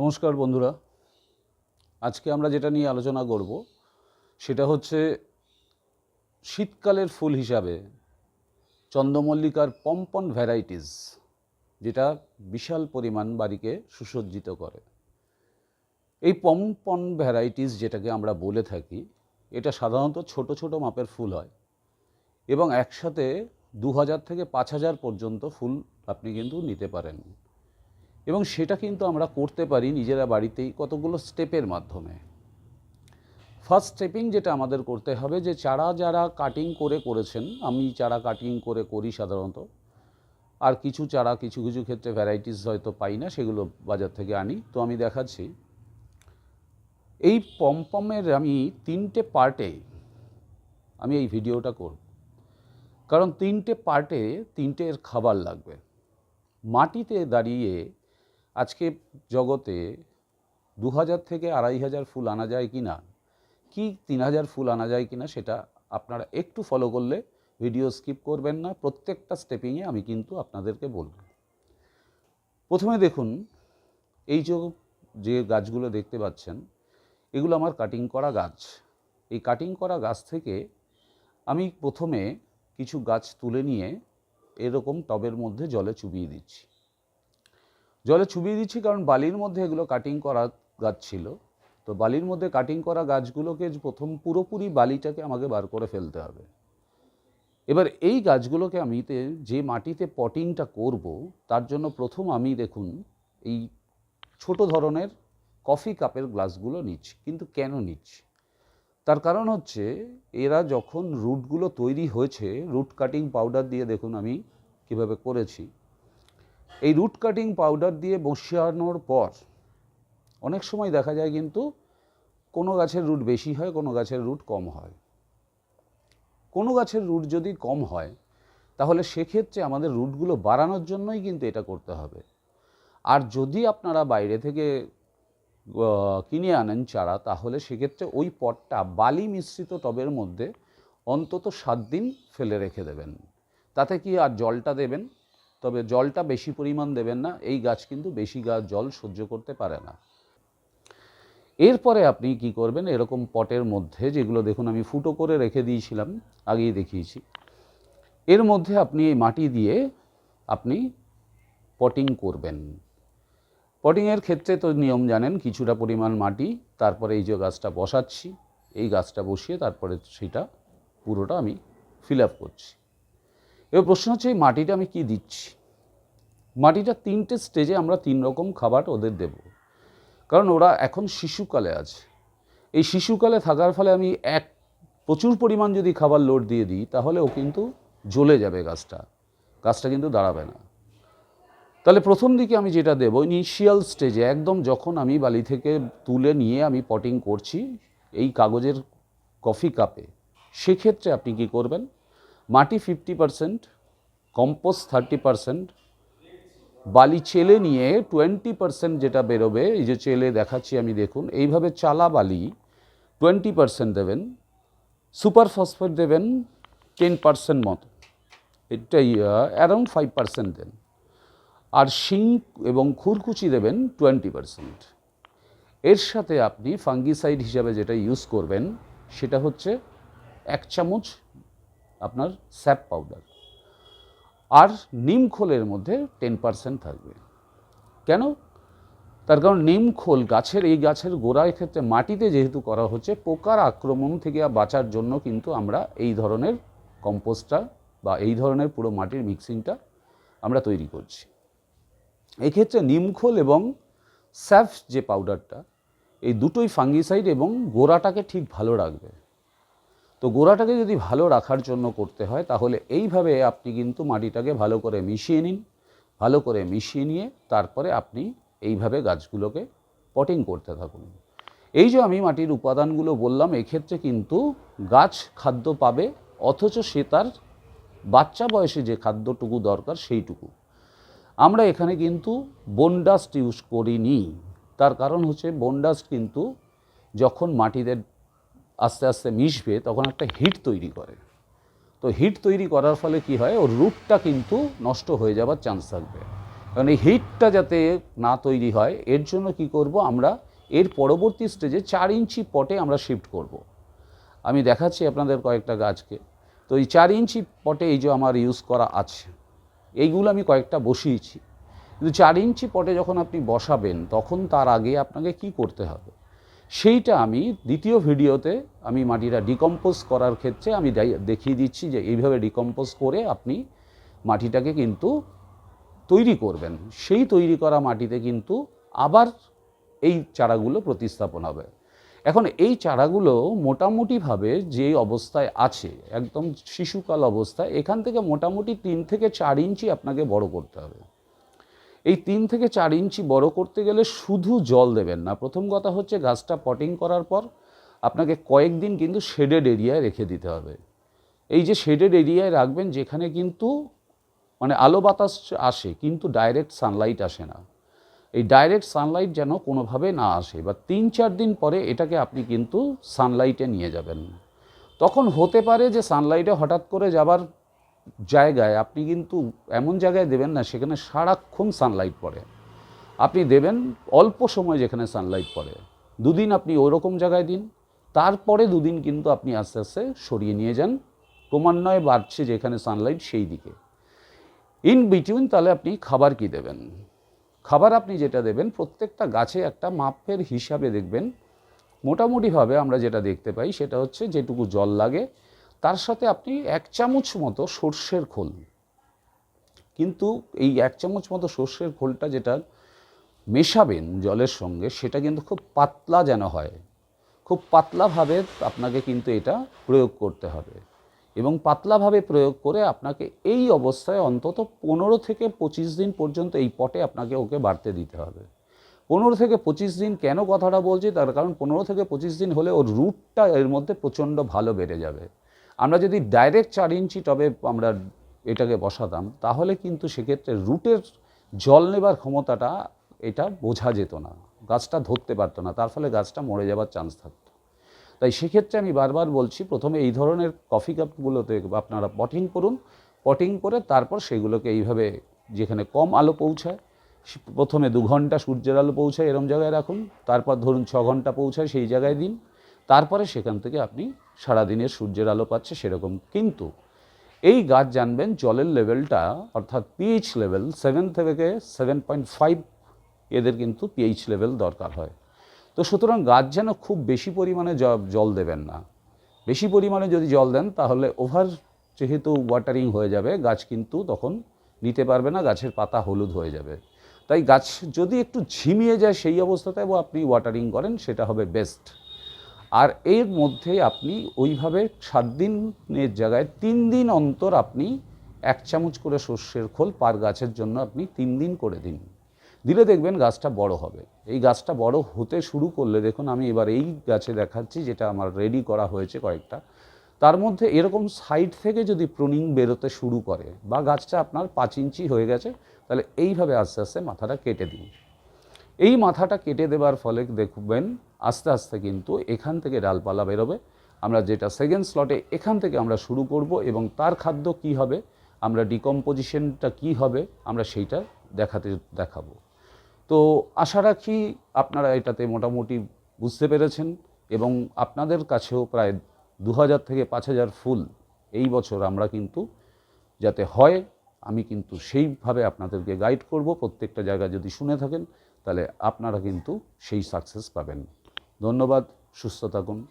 নমস্কার বন্ধুরা। আজকে আমরা যেটা নিয়ে আলোচনা করব, সেটা হচ্ছে শীতকালের ফুল হিসাবে চন্দ্রমল্লিকার পম্পন ভ্যারাইটিস, যেটা বিশাল পরিমাণ বাড়িকে সুসজ্জিত করে। এই পম্পন ভ্যারাইটিস যেটাকে আমরা বলে থাকি, এটা সাধারণত ছোট ছোট মাপের ফুল হয় এবং একসাথে দু হাজার থেকে পাঁচ হাজার পর্যন্ত ফুল আপনি কিন্তু নিতে পারেন। এবং সেটা কিন্তু আমরা করতে পারি নিজেরা বাড়িতেই কতগুলো স্টেপের মাধ্যমে। ফার্স্ট স্টেপিং যেটা আমাদের করতে হবে যে চারা যারা কাটিং করে করেছেন, আমি চারা কাটিং করে করি সাধারণত। আর কিছু চারা কিছু কিছু ক্ষেত্রে ভ্যারাইটিস হয়তো পাই না, সেগুলো বাজার থেকে আনি। তো আমি দেখাচ্ছি। এই পমপমের আমি তিনটে পার্টে আমি এই ভিডিওটা করব। কারণ তিনটে পার্টে তিনটের খাবার লাগবে। মাটিতে দাঁড়িয়ে আজকে জগতে দু হাজার থেকে আড়াই হাজার ফুল আনা যায় কি না? কি তিন হাজার ফুল আনা যায় কি না সেটা আপনারা একটু ফলো করলে ভিডিও স্কিপ করবেন না, প্রত্যেকটা স্টেপিংয়ে আমি কিন্তু আপনাদেরকে বলব। প্রথমে দেখুন, এই যে যে গাছগুলো দেখতে পাচ্ছেন, এগুলো আমার কাটিং করা গাছ। এই কাটিং করা গাছ থেকে আমি প্রথমে কিছু গাছ তুলে নিয়ে এরকম টবের মধ্যে জলে চুবিয়ে দিচ্ছি। জলে চুবিয়ে দিচ্ছি কারণ বালির মধ্যে এগুলো কাটিং করা গাছ ছিল। তো বালির মধ্যে কাটিং করা গাছগুলোকে প্রথম পুরোপুরি বালিটাকে আমাকে বার করে ফেলতে হবে। এবার এই গাছগুলোকে আমি যে মাটিতে পটিংটা করব, তার জন্য প্রথম আমি দেখুন এই ছোট ধরনের কফি কাপের গ্লাসগুলো নিচ্ছি। কিন্তু কেন নিচ্ছি? তার কারণ হচ্ছে এরা যখন রুটগুলো তৈরি হয়েছে রুট কাটিং পাউডার দিয়ে দেখুন আমি কীভাবে করেছি। এই রুট কাটিং পাউডার দিয়ে বসানোর পর অনেক সময় দেখা যায় কিন্তু কোনো গাছের রুট বেশি হয়, কোনো গাছের রুট কম হয়। কোনো গাছের রুট যদি কম হয়, তাহলে সেক্ষেত্রে আমাদের রুটগুলো বাড়ানোর জন্যই কিন্তু এটা করতে হবে। আর যদি আপনারা বাইরে থেকে কিনে আনেন চারা, তাহলে সেক্ষেত্রে ওই পটটা বালি মিশ্রিত টবের মধ্যে অন্তত সাত দিন ফেলে রেখে দেবেন। তাতে কি আর জলটা দেবেন? তবে জলটা বেশি পরিমাণ দেবেন না, এই গাছ কিন্তু বেশি গাছ জল সহ্য করতে পারে না। এরপরে আপনি কি করবেন, এরকম পটের মধ্যে যেগুলো দেখুন আমি ফুটো করে রেখে দিয়েছিলাম, আগেই দেখিয়েছি, এর মধ্যে আপনি এই মাটি দিয়ে আপনি পটিং করবেন। পটিংয়ের ক্ষেত্রে তো নিয়ম জানেন, কিছুটা পরিমাণ মাটি, তারপরে এই যে গাছটা বসাচ্ছি, এই গাছটা বসিয়ে তারপরে সেটা পুরোটা আমি ফিল আপ করছি। এবার প্রশ্ন হচ্ছে, এই মাটিটা আমি কি দিচ্ছি? মাটিটা তিনটে স্টেজে আমরা তিন রকম খাবার ওদের দেব। কারণ ওরা এখন শিশুকালে আছে। এই শিশুকালে থাকার ফলে আমি এক, প্রচুর পরিমাণ যদি খাবার লোড দিয়ে দিই, তাহলে ও কিন্তু জ্বলে যাবে গাছটা। গাছটা কিন্তু দাঁড়াবে না। তাহলে প্রথম দিকে আমি যেটা দেবো ইনিশিয়াল স্টেজে একদম যখন আমি বালি থেকে তুলে নিয়ে আমি পটিং করছি, এই কাগজের কফি কাপে সেক্ষেত্রে আপনি কি করবেন? মাটি fifty percent compost thirty percent বালি চেলে নিয়ে টোয়েন্টি পারসেন্ট যেটা বেরোবে, এই যে চেলে দেখাচ্ছি আমি দেখুন, এইভাবে চালা বালি টোয়েন্টি পারসেন্ট দেবেন সুপার ফসফেট দেবেন টেন পারসেন্ট মতো, এটাই অ্যারাউন্ড ফাইভ পারসেন্ট দেন, আর শিং এবং খুরকুচি দেবেন টোয়েন্টি পারসেন্ট এর সাথে আপনি ফাঙ্গিসাইড হিসাবে যেটা ইউজ করবেন, সেটা হচ্ছে এক চামচ আপনার স্যাপ পাউডার। আর নিম খোলের মধ্যে টেন পারসেন্ট থাকবে। কেন? তার কারণ নিম খোল গাছের, এই গাছের গোড়ায় ক্ষেত্রে মাটিতে যেহেতু করা হচ্ছে, পোকার আক্রমণ থেকে বাঁচার জন্য কিন্তু আমরা এই ধরনের কম্পোস্টটা বা এই ধরনের পুরো মাটির মিক্সিংটা আমরা তৈরি করছি। এক্ষেত্রে নিমখোল এবং স্যাফ যে পাউডারটা, এই দুটোই ফাঙ্গিসাইড এবং গোড়াটাকে ঠিক ভালো রাখবে। তো গোড়াটাকে যদি ভালো রাখার জন্য করতে হয়, তাহলে এইভাবে আপনি কিন্তু মাটিটাকে ভালো করে মিশিয়ে নিন। ভালো করে মিশিয়ে নিয়ে তারপরে আপনি এইভাবে গাছগুলোকে পটিং করতে থাকুন। এই যে আমি মাটির উপাদানগুলো বললাম, এক্ষেত্রে কিন্তু গাছ খাদ্য পাবে, অথচ সে তার বাচ্চা বয়সে যে খাদ্যটুকু দরকার সেইটুকু। আমরা এখানে কিন্তু বনডাস্ট ইউজ করিনি। তার কারণ হচ্ছে বনডাস্ট কিন্তু যখন মাটিতে আস্তে আস্তে মিশবে, তখন একটা হিট তৈরি করে। তো হিট তৈরি করার ফলে কি হয়, ওর রুটটা কিন্তু নষ্ট হয়ে যাবার চান্স থাকবে। কারণ এই হিটটা যাতে না তৈরি হয়, এর জন্য কি করব আমরা, এর পরবর্তী স্টেজে চার ইঞ্চি পটে আমরা শিফট করব। আমি দেখাচ্ছি আপনাদের কয়েকটা গাছকে। তো এই চার ইঞ্চি পটে এই যে আমার ইউজ করা আছে, এইগুলো আমি কয়েকটা বসিয়েছি। কিন্তু চার ইঞ্চি পটে যখন আপনি বসাবেন, তখন তার আগে আপনাকে কি করতে হবে? সেইটা আমি দ্বিতীয় ভিডিওতে আমি মাটিটা ডিকম্পোজ করার ক্ষেত্রে আমি দেখিয়ে দিচ্ছি যে এইভাবে ডিকম্পোজ করে আপনি মাটিটাকে কিন্তু তৈরি করবেন। সেই তৈরি করা মাটিতে কিন্তু আবার এই চারাগুলো প্রতিস্থাপন হবে। এখন এই চারাগুলো মোটামুটিভাবে যে অবস্থায় আছে, একদম শিশুকাল অবস্থায়, এখান থেকে মোটামুটি তিন থেকে চার ইঞ্চি আপনাকে বড় করতে হবে। এই তিন থেকে চার ইঞ্চি বড় করতে গেলে শুধু জল দেবেন না। প্রথম কথা হচ্ছে গাছটা পটিং করার পর আপনাকে কয়েকদিন কিন্তু শেডেড এরিয়ায় রেখে দিতে হবে। এই যে শেডেড এরিয়ায় রাখবেন, যেখানে কিন্তু মানে আলো বাতাস আসে, কিন্তু ডাইরেক্ট সানলাইট আসে না। এই ডাইরেক্ট সানলাইট যেন কোনোভাবে না আসে বা তিন চার দিন পরে এটাকে আপনি কিন্তু সানলাইটে নিয়ে যাবেন। তখন হতে পারে যে সানলাইটে হঠাৎ করে যাবার জায়গায় আপনি কিন্তু এমন জায়গায় দেবেন না সেখানে সারাক্ষণ সানলাইট পড়ে। আপনি দেবেন অল্প সময় যেখানে সানলাইট পড়ে। দুদিন আপনি ওরকম জায়গায় দিন, তারপরে দুদিন কিন্তু আপনি আস্তে আস্তে সরিয়ে নিয়ে যান। ক্রমান্বয়ে বাড়ছে যেখানে সানলাইট সেই দিকে। ইন বিটুইন তাহলে আপনি খাবার কি দেবেন? খাবার আপনি যেটা দেবেন, প্রত্যেকটা গাছে একটা মাপের হিসাবে দেখবেন। মোটামুটিভাবে আমরা যেটা দেখতে পাই সেটা হচ্ছে যেটুকু জল লাগে তার সাথে আপনি এক চামচ মতো সর্ষের খোল কিন্তু এই এক চামচ মতো সর্ষের খোলটা যেটা মেশাবেন জলের সঙ্গে, সেটা কিন্তু খুব পাতলা যেন হয়। খুব পাতলাভাবে আপনাকে কিন্তু এটা প্রয়োগ করতে হবে। এবং পাতলাভাবে প্রয়োগ করে আপনাকে এই অবস্থায় অন্তত পনেরো থেকে পঁচিশ দিন পর্যন্ত এই পটে আপনাকে ওকে বাড়তে দিতে হবে। পনেরো থেকে পঁচিশ দিন কেন কথাটা বলছি? তার কারণ পনেরো থেকে পঁচিশ দিন হলে ওর রুটটা এর মধ্যে প্রচণ্ড ভালো বেড়ে যাবে। আমরা যদি ডাইরেক্ট চার ইঞ্চি টবে আমরা এটাকে বসাতাম, তাহলে কিন্তু সেক্ষেত্রে রুটের জল নেবার ক্ষমতাটা এটা বোঝা যেত না। গাছটা ধরতে পারতো না, তার ফলে গাছটা মরে যাবার চান্স থাকতো। তাই সেক্ষেত্রে আমি বারবার বলছি, প্রথমে এই ধরনের কফি কাপগুলোতে আপনারা পটিং করুন পটিং করে তারপর সেগুলোকে এইভাবে যেখানে কম আলো পৌঁছায়, প্রথমে দু ঘণ্টা সূর্যের আলো পৌঁছায় এরম জায়গায় রাখুন, তারপর ধরুন ছ ঘণ্টা পৌঁছায় সেই জায়গায় দিন, তারপরে সেখান থেকে আপনি সারাদিনের সূর্যের আলো পাচ্ছে সেরকম। কিন্তু এই গাছ জানবেন জলের লেভেলটা, অর্থাৎ পিএইচ লেভেল সেভেন থেকে সেভেন পয়েন্ট ফাইভ এদের কিন্তু পিএইচ লেভেল দরকার হয়। তো সুতরাং গাছ যেন খুব বেশি পরিমাণে জল দেবেন না। বেশি পরিমাণে যদি জল দেন, তাহলে ওভার যেহেতু ওয়াটারিং হয়ে যাবে, গাছ কিন্তু তখন নিতে পারবে না, গাছের পাতা হলুদ হয়ে যাবে। তাই গাছ যদি একটু ঝিমিয়ে যায় সেই অবস্থাতেও আপনি ওয়াটারিং করেন, সেটা হবে বেস্ট আর এর মধ্যে আপনি ওইভাবে সাত দিনের জায়গায় তিন দিন অন্তর আপনি এক চামচ করে সর্ষের খোল পার গাছের জন্য আপনি তিন দিন করে দিন। দিলে দেখবেন গাছটা বড় হবে। এই গাছটা বড় হতে শুরু করলে দেখুন আমি এবার এই গাছে দেখাচ্ছি যেটা আমার রেডি করা হয়েছে কয়েকটা। তার মধ্যে এরকম সাইড থেকে যদি প্রুনিং বেরোতে শুরু করে বা গাছটা আপনার পাঁচ ইঞ্চি হয়ে গেছে, তাহলে এইভাবে আস্তে আস্তে মাথাটা কেটে দিন। এই মাথাটা কেটে দেবার ফলে দেখবেন আস্তে আস্তে কিন্তু এখান থেকে ডালপালা বেরোবে। আমরা যেটা সেকেন্ড স্লটে এখান থেকে আমরা শুরু করব এবং তার খাদ্য কি হবে, আমরা ডিকম্পোজিশনটা কি হবে, আমরা সেইটা দেখাতে দেখাবো। তো আশা রাখি আপনারা এটাতে মোটামুটি বুঝতে পেরেছেন এবং আপনাদের কাছেও প্রায় দু হাজার থেকে পাঁচ হাজার ফুল এই বছর আমরা কিন্তু যাতে হয়, আমি কিন্তু সেইভাবে আপনাদেরকে গাইড করব। প্রত্যেকটা জায়গা যদি শুনে থাকেন তাহলে আপনারা কিন্তু সেই সাকসেস পাবেন। ধন্যবাদ সুস্থ থাকুন।